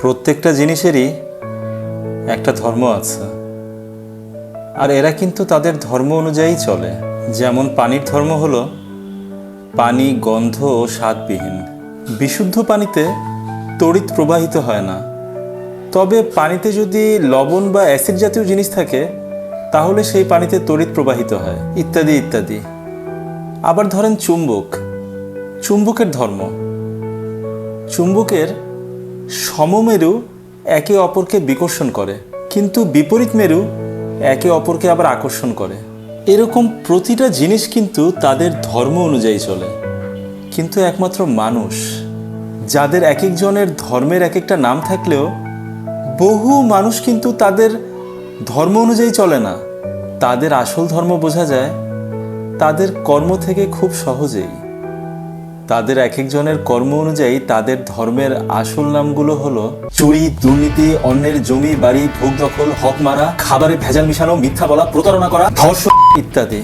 প্রত্যেকটা জিনিসেরই একটা ধর্ম আছে। আর এরা কিন্তু তাদের ধর্ম অনুযায়ী চলে। যেমন পানির ধর্ম হলো পানি, গন্ধ ও স্বাদবিহীন। বিশুদ্ধ পানিতে তড়িৎ প্রবাহিত হয় না। তবে পানিতে যদি লবণ বা অ্যাসিড জাতীয় জিনিস থাকে, তাহলে সেই পানিতে তড়িৎ প্রবাহিত হয়। ইত্যাদি ইত্যাদি। আবার ধরেন চুম্বক। চুম্বকের ধর্ম। চুম্বকের সমমেরু একে অপরকে বিকর্ষণ করে, কিন্তু বিপরীত মেরু একে অপরকে আবার আকর্ষণ করে। এরকম প্রতিটা জিনিস কিন্তু তাদের ধর্ম অনুযায়ী চলে, কিন্তু একমাত্র মানুষ, যাদের এক একজনের ধর্মের এক একটা নাম থাকলেও বহু মানুষ কিন্তু তাদের ধর্ম অনুযায়ী চলে না। তাদের আসল ধর্ম বোঝা যায়, তাদের কর্ম থেকে খুব সহজেই। তাদের এক একজনের কর্ম অনুযায়ী তাদের ধর্মের আসল নামগুলো হলো চুরি, দুর্নীতি, অন্যের জমি, বাড়ি, ভোগ দখল, হক মারা, খাবারে ভেজাল মিশানো, মিথ্যা বলা, প্রতারণা করা, ধর্ষণ ইত্যাদি।